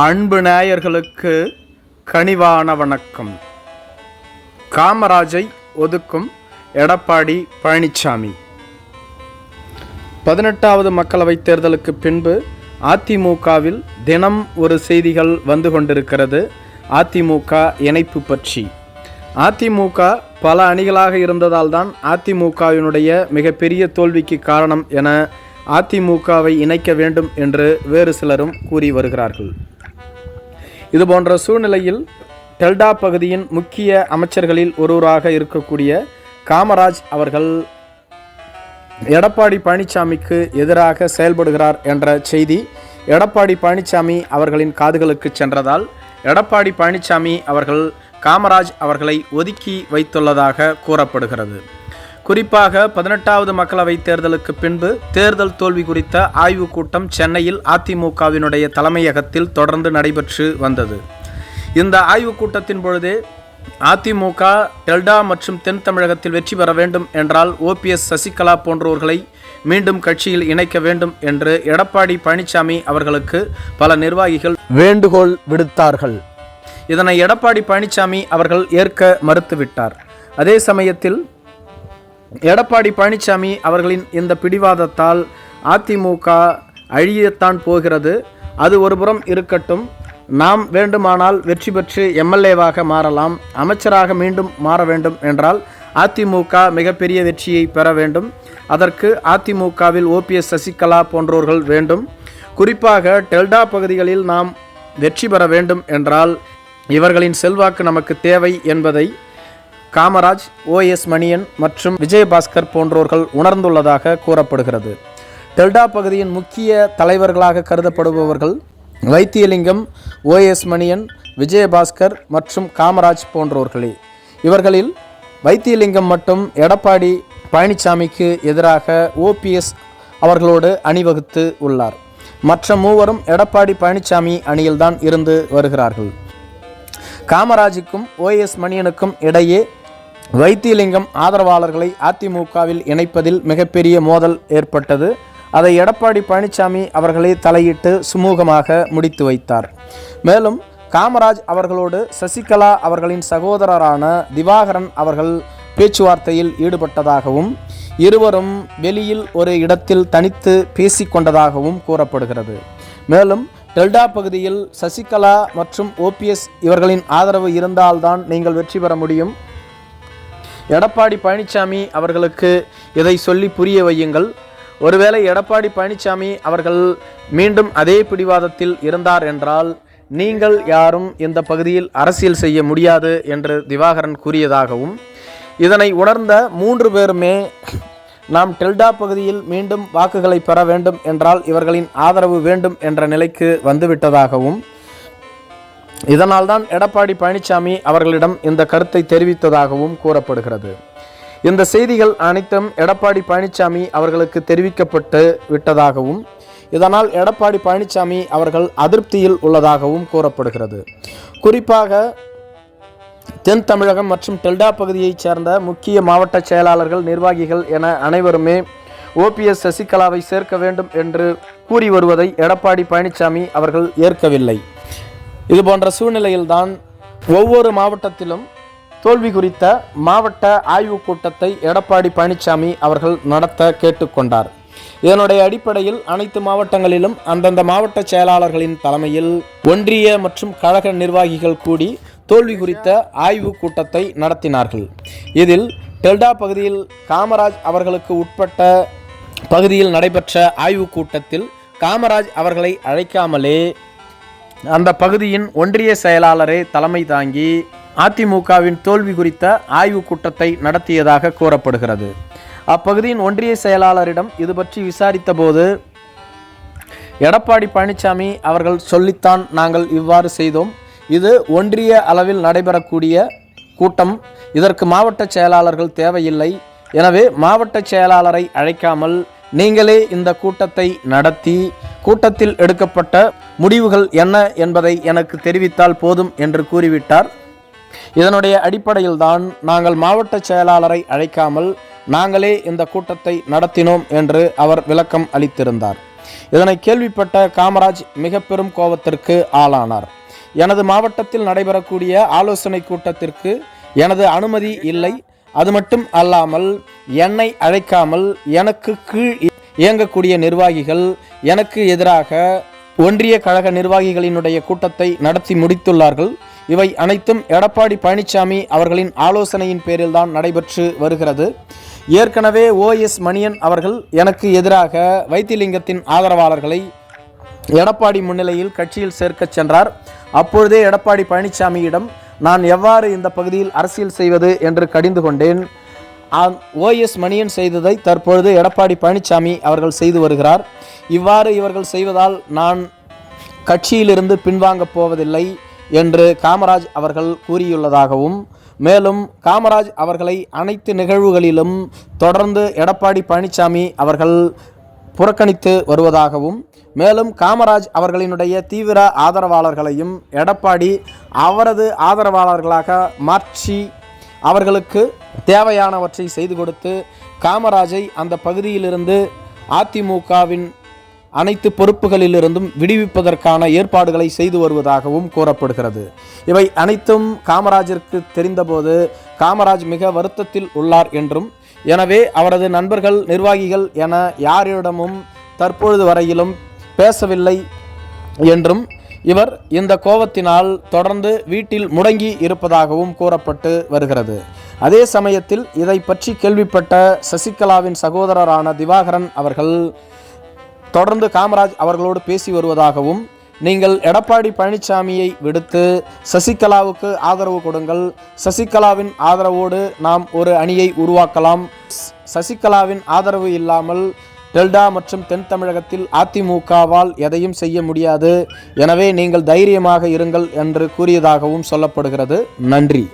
அன்பு நேயர்களுக்கு கனிவான வணக்கம். காமராஜை ஒதுக்கும் எடப்பாடி பழனிசாமி பதினெட்டாவது மக்களவைத் தேர்தலுக்கு பின்பு அதிமுகவில் தினம் ஒரு செய்திகள் வந்து கொண்டிருக்கிறது. அதிமுக இணைப்பு பற்றி. அதிமுக பல அணிகளாக இருந்ததால் தான் அதிமுகவினுடைய மிகப்பெரிய தோல்விக்கு காரணம் என அதிமுகவை இணைக்க வேண்டும் என்று வேறு சிலரும் கூறி வருகிறார்கள். இது போன்ற சூழ்நிலையில் டெல்டா பகுதியின் முக்கிய அமைச்சர்களில் ஒருவராக இருக்கக்கூடிய காமராஜ் அவர்கள் எடப்பாடி பழனிசாமிக்கு எதிராக செயல்படுகிறார் என்ற செய்தி எடப்பாடி பழனிசாமி அவர்களின் காதுகளுக்கு சென்றதால் எடப்பாடி பழனிசாமி அவர்கள் காமராஜ் அவர்களை ஒதுக்கி வைத்துள்ளதாக கூறப்படுகிறது. குறிப்பாக பதினெட்டாவது மக்களவைத் தேர்தலுக்கு பின்பு தேர்தல் தோல்வி குறித்த ஆய்வுக் கூட்டம் சென்னையில் அதிமுகவினுடைய தலைமையகத்தில் தொடர்ந்து நடைபெற்று வந்தது. இந்த ஆய்வுக் கூட்டத்தின் பொழுதே அதிமுக டெல்டா மற்றும் தென் தமிழகத்தில் வெற்றி பெற வேண்டும் என்றால் ஓபிஎஸ் சசிகலா போன்றோர்களை மீண்டும் கட்சியில் இணைக்க வேண்டும் என்று எடப்பாடி பழனிசாமி அவர்களுக்கு பல நிர்வாகிகள் வேண்டுகோள் விடுத்தார்கள். இதனை எடப்பாடி பழனிசாமி அவர்கள் ஏற்க மறுத்துவிட்டார். அதே சமயத்தில் எடப்பாடி பழனிசாமி அவர்களின் இந்த பிடிவாதத்தால் அதிமுக அழியத்தான் போகிறது. அது ஒருபுறம் இருக்கட்டும். நாம் வேண்டுமானால் வெற்றி பெற்று எம்எல்ஏவாக மாறலாம். அமைச்சராக மீண்டும் மாற வேண்டும் என்றால் அதிமுக மிகப்பெரிய வெற்றியை பெற வேண்டும். அதற்கு அதிமுகவில் ஓபிஎஸ் சசிகலா போன்றோர்கள் வேண்டும். குறிப்பாக டெல்டா பகுதிகளில் நாம் வெற்றி பெற வேண்டும் என்றால் இவர்களின் செல்வாக்கு நமக்கு தேவை என்பதை காமராஜ் ஓஎஸ் மணியன் மற்றும் விஜயபாஸ்கர் போன்றோர்கள் உணர்ந்துள்ளதாக கூறப்படுகிறது. டெல்டா பகுதியின் முக்கிய தலைவர்களாக கருதப்படுபவர்கள் வைத்தியலிங்கம் ஓஎஸ் மணியன் விஜயபாஸ்கர் மற்றும் காமராஜ் போன்றோர்களே. இவர்களில் வைத்தியலிங்கம் மட்டும் எடப்பாடி பழனிசாமிக்கு எதிராக ஓபிஎஸ் அவர்களோடு அணிவகுத்து உள்ளார். மற்ற மூவரும் எடப்பாடி பழனிசாமி அணியில்தான் இருந்து வருகிறார்கள். காமராஜுக்கும் ஓஎஸ் மணியனுக்கும் இடையே வைத்தியலிங்கம் ஆதரவாளர்களை அதிமுகவில் இணைப்பதில் மிகப்பெரிய மோதல் ஏற்பட்டது. அதை எடப்பாடி பழனிசாமி அவர்களே தலையிட்டு சுமூகமாக முடித்து வைத்தார். மேலும் காமராஜ் அவர்களோடு சசிகலா அவர்களின் சகோதரரான திவாகரன் அவர்கள் பேச்சுவார்த்தையில் ஈடுபட்டதாகவும் இருவரும் வெளியில் ஒரு இடத்தில் தனித்து பேசிக்கொண்டதாகவும் கூறப்படுகிறது. மேலும் டெல்டா பகுதியில் சசிகலா மற்றும் ஓபிஎஸ் இவர்களின் ஆதரவு இருந்தால்தான் நீங்கள் வெற்றி பெற முடியும். எடப்பாடி பழனிசாமி அவர்களுக்கு இதை சொல்லி புரிய வையுங்கள். ஒருவேளை எடப்பாடி பழனிசாமி அவர்கள் மீண்டும் அதே பிடிவாதத்தில் இருந்தார் என்றால் நீங்கள் யாரும் இந்த பகுதியில் அரசியல் செய்ய முடியாது என்று திவாகரன் கூறியதாகவும் இதனை உணர்ந்த மூன்று பேருமே நாம் டெல்டா பகுதியில் மீண்டும் வாக்குகளை பெற வேண்டும் என்றால் இவர்களின் ஆதரவு வேண்டும் என்ற நிலைக்கு வந்துவிட்டதாகவும் இதனால்தான் எடப்பாடி பழனிசாமி அவர்களிடம் இந்த கருத்தை தெரிவித்ததாகவும் கூறப்படுகிறது. இந்த செய்திகள் அனைத்தும் எடப்பாடி பழனிசாமி அவர்களுக்கு தெரிவிக்கப்பட்டு விட்டதாகவும் இதனால் எடப்பாடி பழனிசாமி அவர்கள் அதிருப்தியில் உள்ளதாகவும் கூறப்படுகிறது. குறிப்பாக தென் தமிழகம் மற்றும் டெல்டா பகுதியைச் சேர்ந்த முக்கிய மாவட்ட செயலாளர்கள் நிர்வாகிகள் என அனைவருமே ஓபிஎஸ் சசிகலாவை சேர்க்க வேண்டும் என்று கூறி வருவதை எடப்பாடி பழனிசாமி அவர்கள் ஏற்கவில்லை. இது போன்ற சூழ்நிலையில்தான் ஒவ்வொரு மாவட்டத்திலும் தோல்வி குறித்த மாவட்ட ஆய்வுக் கூட்டத்தை எடப்பாடி பழனிசாமி அவர்கள் நடத்த கேட்டுக்கொண்டார். இதனுடைய அடிப்படையில் அனைத்து மாவட்டங்களிலும் அந்தந்த மாவட்ட செயலாளர்களின் தலைமையில் ஒன்றிய மற்றும் கழக நிர்வாகிகள் கூடி தோல்வி குறித்த ஆய்வுக் கூட்டத்தை நடத்தினார்கள். இதில் டெல்டா பகுதியில் காமராஜ் அவர்களுக்கு உட்பட்ட பகுதியில் நடைபெற்ற ஆய்வுக் கூட்டத்தில் காமராஜ் அவர்களை அழைக்காமலே அந்த பகுதியின் ஒன்றிய செயலாளரே தலைமை தாங்கி அதிமுகவின் தோல்வி குறித்த ஆய்வுக் கூட்டத்தை நடத்தியதாக கூறப்படுகிறது. அப்பகுதியின் ஒன்றிய செயலாளரிடம் இது பற்றி விசாரித்தபோது எடப்பாடி பழனிசாமி அவர்கள் சொல்லித்தான் நாங்கள் இவ்வாறு செய்தோம். இது ஒன்றிய அளவில் நடைபெறக்கூடிய கூட்டம். இதற்கு மாவட்ட செயலாளர்கள் தேவையில்லை. எனவே மாவட்ட செயலாளரை அழைக்காமல் நீங்களே இந்த கூட்டத்தை நடத்தி கூட்டத்தில் எடுக்கப்பட்ட முடிவுகள் என்ன என்பதை எனக்கு தெரிவித்தால் போதும் என்று கூறிவிட்டார். இதனுடைய அடிப்படையில்தான் நாங்கள் மாவட்ட செயலாளரை அழைக்காமல் நாங்களே இந்த கூட்டத்தை நடத்தினோம் என்று அவர் விளக்கம் அளித்திருந்தார். இதனை கேள்விப்பட்ட காமராஜ் மிக பெரும் கோபத்திற்கு ஆளானார். எனது மாவட்டத்தில் நடைபெறக்கூடிய ஆலோசனை கூட்டத்திற்கு எனது அனுமதி இல்லை. அது மட்டும் அல்லாமல் என்னை அழைக்காமல் எனக்கு கீழ் இயங்கக்கூடிய நிர்வாகிகள் எனக்கு எதிராக ஒன்றிய கழக நிர்வாகிகளினுடைய கூட்டத்தை நடத்தி முடித்துள்ளார்கள். இவை அனைத்தும் எடப்பாடி பழனிசாமி அவர்களின் ஆலோசனையின் பேரில்தான் நடைபெற்று வருகிறது. ஏற்கனவே ஓஎஸ் மணியன் அவர்கள் எனக்கு எதிராக வைத்திலிங்கத்தின் ஆதரவாளர்களை எடப்பாடி முன்னிலையில் கட்சியில் சேர்க்கச் சென்றார். அப்பொழுதே எடப்பாடி பழனிசாமியிடம் நான் எவ்வாறு இந்த பகுதியில் அரசியல் செய்வது என்று கடிந்து கொண்டேன். ஓஎஸ் மணியன் செய்ததை தற்பொழுது எடப்பாடி பழனிசாமி அவர்கள் செய்து வருகிறார். இவ்வாறு இவர்கள் செய்வதால் நான் கட்சியிலிருந்து பின்வாங்கப் போவதில்லை என்று காமராஜ் அவர்கள் கூறியுள்ளதாகவும் மேலும் காமராஜ் அவர்களை அனைத்து நிகழ்வுகளிலும் தொடர்ந்து எடப்பாடி பழனிசாமி அவர்கள் புறக்கணித்து வருவதாகவும் மேலும் காமராஜ் அவர்களினுடைய தீவிர ஆதரவாளர்களையும் எடப்பாடி அவரது ஆதரவாளர்களாக மாற்றி அவர்களுக்கு தேவையானவற்றை செய்து கொடுத்து காமராஜை அந்த பகுதியிலிருந்து அதிமுகவின் அனைத்து பொறுப்புகளிலிருந்தும் விடுவிப்பதற்கான ஏற்பாடுகளை செய்து வருவதாகவும் கூறப்படுகிறது. இவை அனைத்தும் காமராஜிற்கு தெரிந்தபோது காமராஜ் மிக வருத்தத்தில் உள்ளார் என்றும் எனவே அவரது நண்பர்கள் நிர்வாகிகள் என யாரிடமும் தற்பொழுது வரையிலும் பேசவில்லை என்றும் இவர் இந்த கோபத்தினால் தொடர்ந்து வீட்டில் முடங்கி இருப்பதாகவும் கூறப்பட்டு வருகிறது. அதே சமயத்தில் இதை பற்றி கேள்விப்பட்ட சசிகலாவின் சகோதரரான திவாகரன் அவர்கள் தொடர்ந்து காமராஜ் அவர்களோடு பேசி வருவதாகவும் நீங்கள் எடப்பாடி பழனிசாமியை விடுத்து சசிகலாவுக்கு ஆதரவு கொடுங்கள். சசிகலாவின் ஆதரவோடு நாம் ஒரு அணியை உருவாக்கலாம். சசிகலாவின் ஆதரவு இல்லாமல் டெல்டா மற்றும் தென் தமிழகத்தில் அதிமுகவால் எதையும் செய்ய முடியாது. எனவே நீங்கள் தைரியமாக இருங்கள் என்று கூறியதாகவும் சொல்லப்படுகிறது. நன்றி.